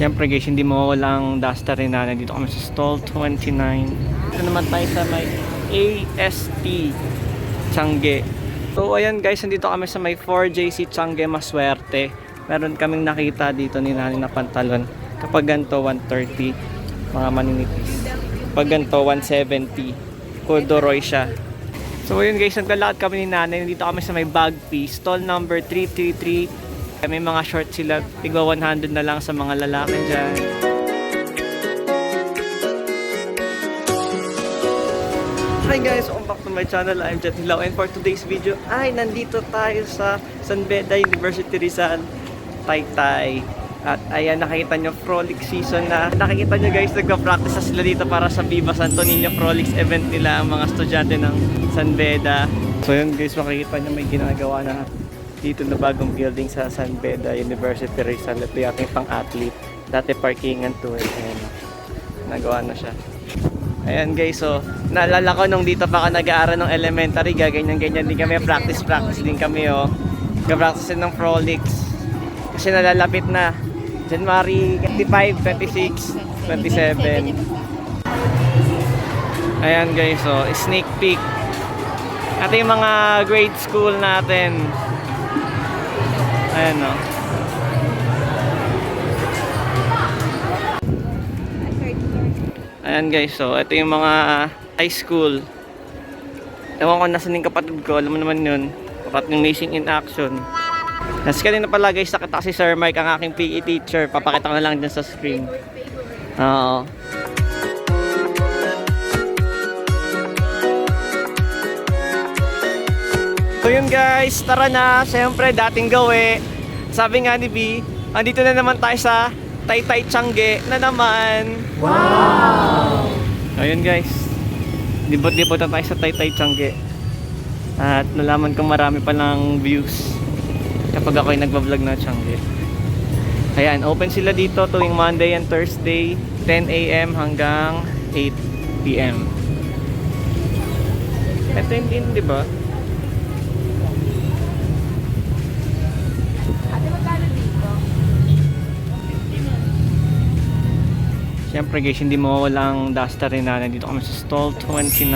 Siyempre guys, hindi mo walang duster rin na dito kami sa stall 29. Ito naman tayo sa may AST Changge. So ayan guys, nandito kami sa may 4JC Changge Maswerte. Meron kaming nakita dito ni Nani na pantalon. Kapag ganito 130, mga maninipis. Kapag ganito 170, corduroy siya. So ayun guys, naglalakad kami ni Nanay. Nandito kami sa may bag piece, stall number 333. May mga short sila, tigwa 100 na lang sa mga lalaki dyan. Hi guys, welcome back to my channel. I'm Jet Hilaw and for today's video ay nandito tayo sa San Beda University Rizal, Taytay. At ayan, nakikita nyo Frolic season na. Nakikita nyo guys, nagpa-practice na sila dito para sa Viva Santo Niño Frolics event nila ang mga estudyante ng San Beda. So yun guys, makikita nyo may ginagawa na dito na bagong building sa San Beda University Rizal. Ito yung pang-athlete. Dati parkingan to eh. Ayan, nagawa na siya. Ayan guys, so naalala ko nung dito pa ako nag-aaral ng elementary, gaganyan-ganyan din kami, practice-practice din kami oh. Nag-practice din ng Frolics. Kasi nalalapit na. January 25, 26, 27. Ayan guys, so sneak peek. Ito yung mga grade school natin. Ayan oh. Ayan guys, so ito yung mga high school. Ewan ko nasan yung kapatid ko, alam mo naman yun. Kapatid yung Missing in Action. Kasi kanina pala guys, nakita si Sir Mike, ang aking PE teacher. Papakita ko na lang dyan sa screen. Oo. So yun guys, tara na. Siyempre, dating gawi. Sabi nga ni B, andito na naman tayo sa Taytay Changge na naman. Wow! Ayun guys. Libot-libot na tayo sa Taytay Changge. At nalaman kong marami pa ng views kapag ako'y nagbablog na Changge. Ayan, open sila dito tuwing Monday and Thursday, 10 a.m. hanggang 8 p.m. Ito yung din, di ba? Siyempre guys, hindi mawawala ang duster rin na nandito kami sa stall 29.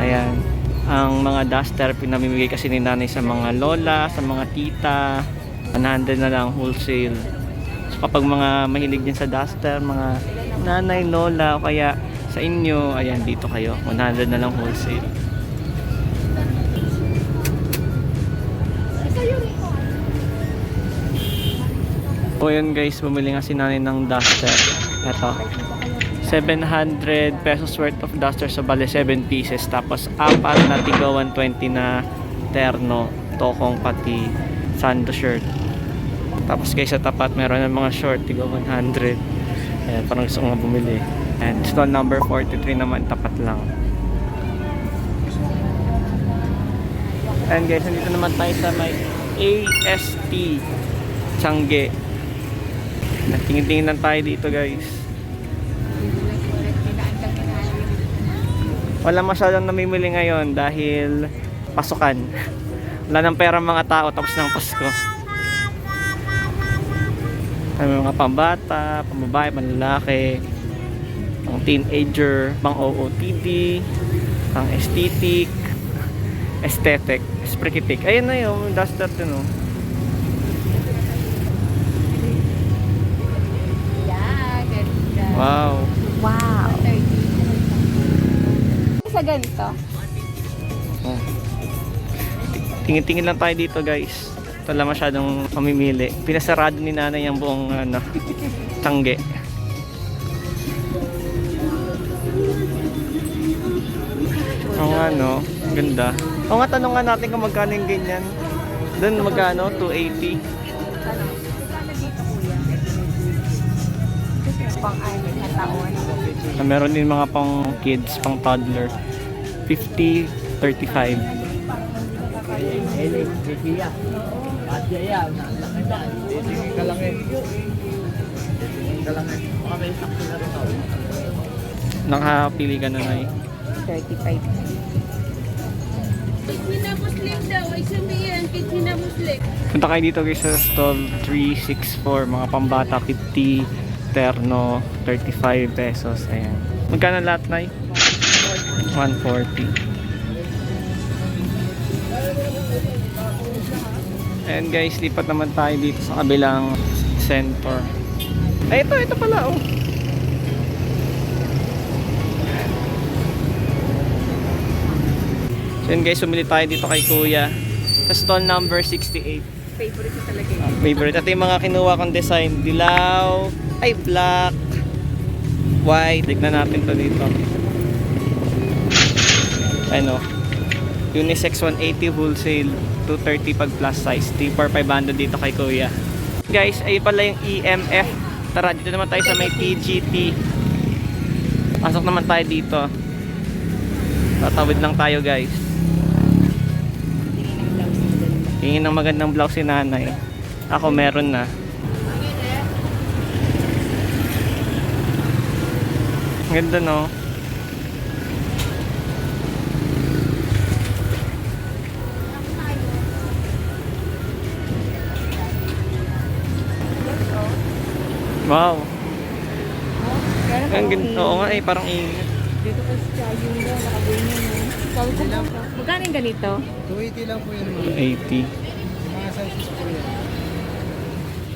Ayan. Ang mga duster pinamimigay kasi ni nanay sa mga lola, sa mga tita. 100 na lang wholesale. So kapag mga mahilig din sa duster, mga nanay, lola, o kaya sa inyo, ayan dito kayo. 100 na lang wholesale. So yun guys, bumili nga si nanay ng duster. Ito. 700 pesos worth of duster sa bale 7 pieces. Tapos apat na tiga 120 na terno, tokong pati sando shirt. Tapos guys sa tapat meron ng mga short tiga 100. Ayan, parang gusto ko nga bumili. And stall number 43 naman, tapat lang. And guys, nandito naman tayo sa may AST Changge. Nagtingin-tingin lang tayo dito guys. Wala masyadong namimili ngayon dahil pasukan. Wala ng pera mga tao tapos ng Pasko. May mga pambata, pambabae, panlalaki, pang teenager, pang OOTD, pang aesthetic, aesthetic, sprikitik. Ayun na yun, duster din oh. Yeah, Wow. Wow. Sa ganito. Oh. Tingin-tingin lang tayo dito guys. Wala masyadong mamimili. Pinasarado ni nanay ang buong ano, tangge. Oo nga no, ganda. O nga tanong nga natin kung magkano yung ganyan. Doon magkano? 280. Magkano Pang-anim na taon. Na meron din mga pang kids, pang toddler. 50, 35. Nakapili ka na na 35. Kitsina Muslim. Punta kayo dito guys sa stall 364, mga pambata 50, terno 35 pesos. Ayan. Magkano lahat na 140. Ayan guys, lipat naman tayo dito sa kabilang center. Ay, ito, ito pala oh. So yun guys, sumili tayo dito kay Kuya sa stall number 68 Favorite talaga yun. favorite. Ito yung mga kinuha kong design. Dilaw, ay black, white. Tignan natin to dito. Ano? Unisex 180 wholesale, 230 pag plus size. T for 500 dito kay kuya. Guys, ay pala yung EMF. Tara, dito naman tayo sa may PGT. Pasok naman tayo dito. Tatawid lang tayo guys. Tingin ng magandang blouse si nanay. Ako meron na. Ganda no? Wow. Ang ganda. Oo nga eh, parang ingat. Dito pa sa yung daw, nakabuhin yun. Sabi ko? Magkano yung ganito? 280 lang po yun mga, 80. mga sizes po yan.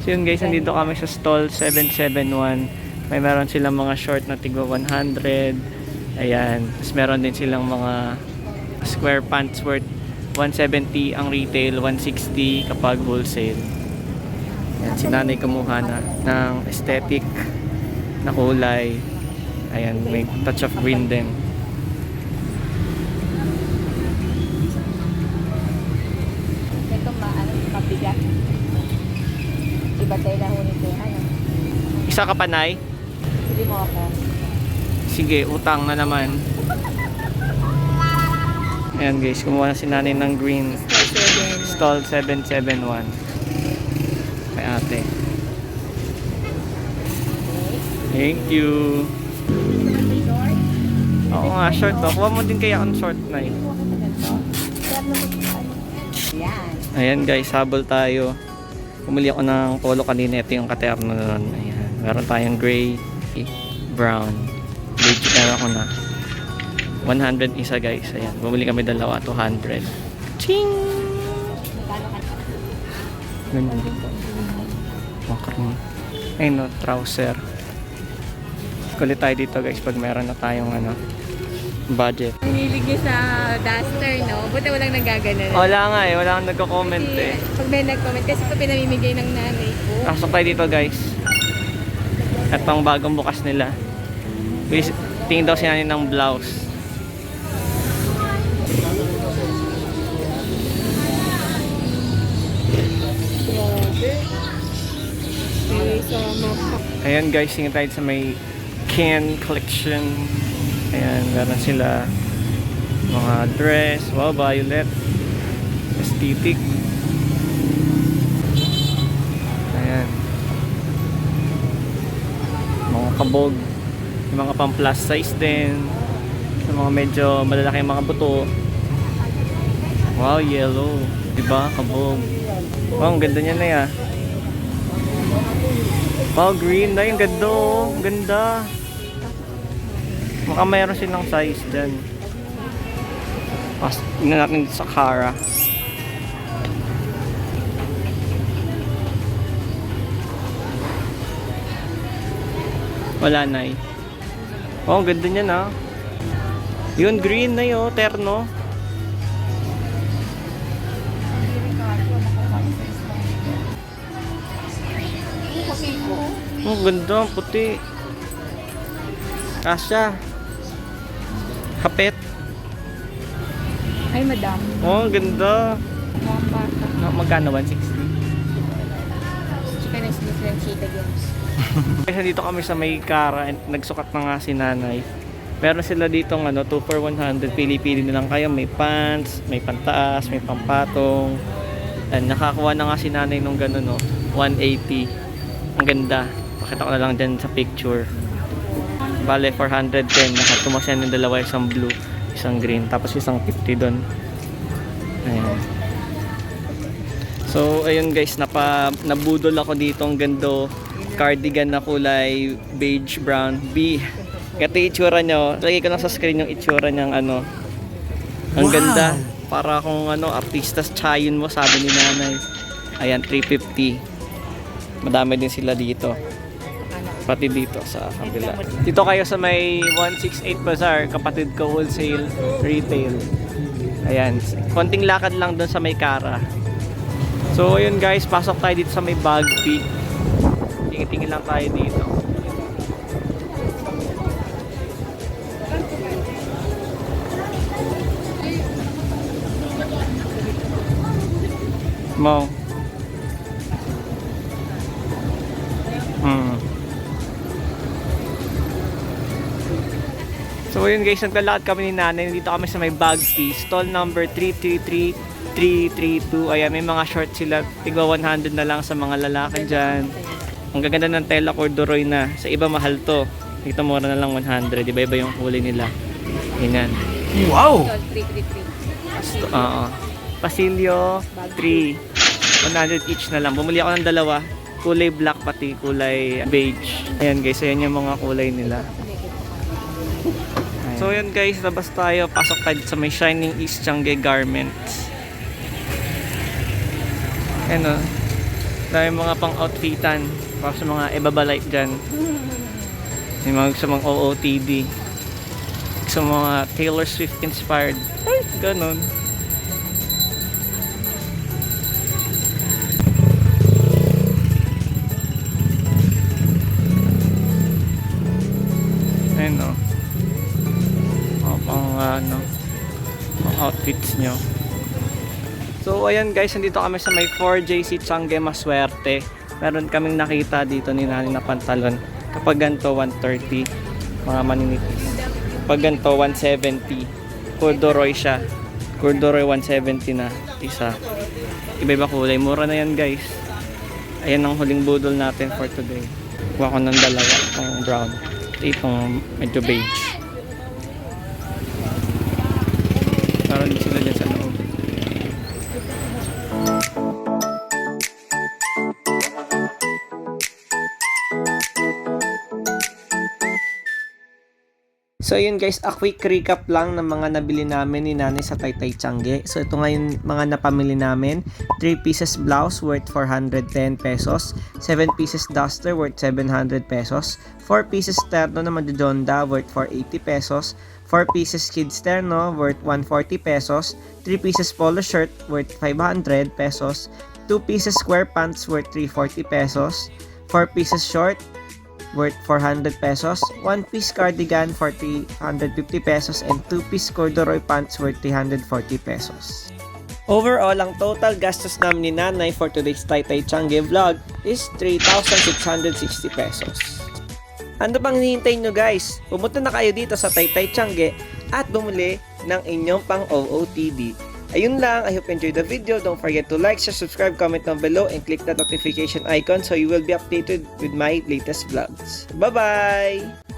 So yun guys, nandito kami sa stall 771. May meron silang mga short na tigwa 100. Ayan. Tapos meron din silang mga square pants worth 170 ang retail, 160 kapag wholesale. Ayan, si nanay kumuha na ng aesthetic na kulay. Ayan, may touch of green din. Ko. Ano? Isa ka panay? Mo ako. Sige, utang na naman. Ayan guys, kumuha na si nanay ng green. Stall 7. Stall 771. Kay ate. Thank you. Oo nga, short to. Kuha mo din kaya ang short na. Yan. Ayan guys, habol tayo. Pumili ako ng polo kanina. Ito yung katerno nun. Ayan. Meron tayong gray, brown. Beige meron ako na. 100 isa guys. Ayan. Bumili kami dalawa. 200. Ching! Walker mo. Ayun no, trouser. Kulit tayo dito guys pag meron na tayong ano, budget. Ang hilig niya sa duster, no? Buti walang nagagana na. Wala nga eh, wala kang nagko-comment eh. pag may nag-comment, kasi ito pinamimigay ng nanay ko. Pasok tayo dito guys. At pang bagong bukas nila. Tingin daw si nanay ng blouse. Ayan guys, tingin tayo sa may can collection. Ayan, meron sila mga dress, wow, violet, aesthetic. Mga kabog, yung mga pang plus size din. Yung mga medyo malalaki mga buto. Wow, yellow. Diba? Kabog. Wow, ang ganda niya na ya. Wow, green na yung ganda oh. Ganda. Maka mayroon silang size dyan. Pas, tingnan natin sa Kara. Wala na eh. Oh, ang ganda niya na. Yun, green na yun, terno. Oh, ganda, puti. Kasya. Kapet. Ay, madam. Oh, ganda. Mukhang bata. No, magkano? 160? Chicken lang chita games. Kasi dito kami sa may Kara and nagsukat na nga si nanay. Meron sila dito ng ano, 2 for 100. Pili-pili na lang kayo. May pants, may pantaas, may pampatong. And nakakuha na nga si nanay nung gano'n, no? 180. Ang ganda. Pakita ko na lang dyan sa picture. Bale, 410. Nakatumas yan yung dalawa, isang blue, isang green. Tapos isang 50 doon. Ayan. So, ayun guys, napa, nabudol ako dito ang gando cardigan na kulay beige brown B. Ito itsura nyo. Lagay ko lang sa screen yung itsura niyang ano. Ang ganda. Para kung ano, artistas chayon mo, sabi ni nanay. Ayan, 350. Madami din sila dito. Pati dito sa kabila. Dito kayo sa may 168 Bazaar, kapatid ko wholesale retail. Ayan, konting lakad lang doon sa may Kara. So ayun guys, pasok tayo dito sa may Bag Peak. Tingin-tingin lang tayo dito. Mo. Hmm. So yun guys, naglalakad kami ni nanay. Dito kami sa may Bagsby. Stall number 333-332. Ayan, may mga short sila. Tigwa 100 na lang sa mga lalaki dyan. Ang gaganda ng tela corduroy na. Sa iba mahal to. Dito mura na lang 100. Iba-iba yung kulay nila. Ganyan. Wow! 333. Oo. Pasilio 3. 100 each na lang. Bumili ako ng dalawa. Kulay black pati kulay beige. Ayan guys, ayan yung mga kulay nila. So yun guys, labas tayo. Pasok tayo sa may Shining East Changi Garments. Ayan o. Dahil mga pang outfitan. Para sa mga ebabalite dyan. May mga sa mga OOTD. Sa mga Taylor Swift inspired. Ay, ganun. Ayun o. Mga pang ano, pang outfits nyo. So ayan guys, nandito kami sa may 4JC Changi Maswerte. Meron kaming nakita dito ni Nani na pantalon. Kapag ganito 130, mga maninipis. Kapag ganito 170, corduroy siya. Corduroy 170 na isa. Iba-iba kulay. Mura na yan guys. Ayan ang huling budol natin for today. Kuha ko ng dalawa, itong brown. Itong medyo beige. So yun guys, a quick recap lang ng mga nabili namin ni Nanay sa Taytay Changi. So ito ngayon mga napamili namin. 3 pieces blouse worth 410 pesos. 7 pieces duster worth 700 pesos. 4 pieces terno na madidonda worth 480 pesos. 4 pieces kids terno worth 140 pesos. 3 pieces polo shirt worth 500 pesos. 2 pieces square pants worth 340 pesos. 4 pieces short worth 400 pesos, 1 piece cardigan for 350 pesos, and 2 piece corduroy pants worth 340 pesos. Overall, ang total gastos namin ni Nanay for today's Taytay Changi vlog is 3,660 pesos. Ano bang hinihintay nyo guys? Pumunta na kayo dito sa Taytay Changi at bumili ng inyong pang OOTD. Ayun lang, I hope you enjoyed the video. Don't forget to like, share, subscribe, comment down below, and click the notification icon so you will be updated with my latest vlogs. Bye-bye!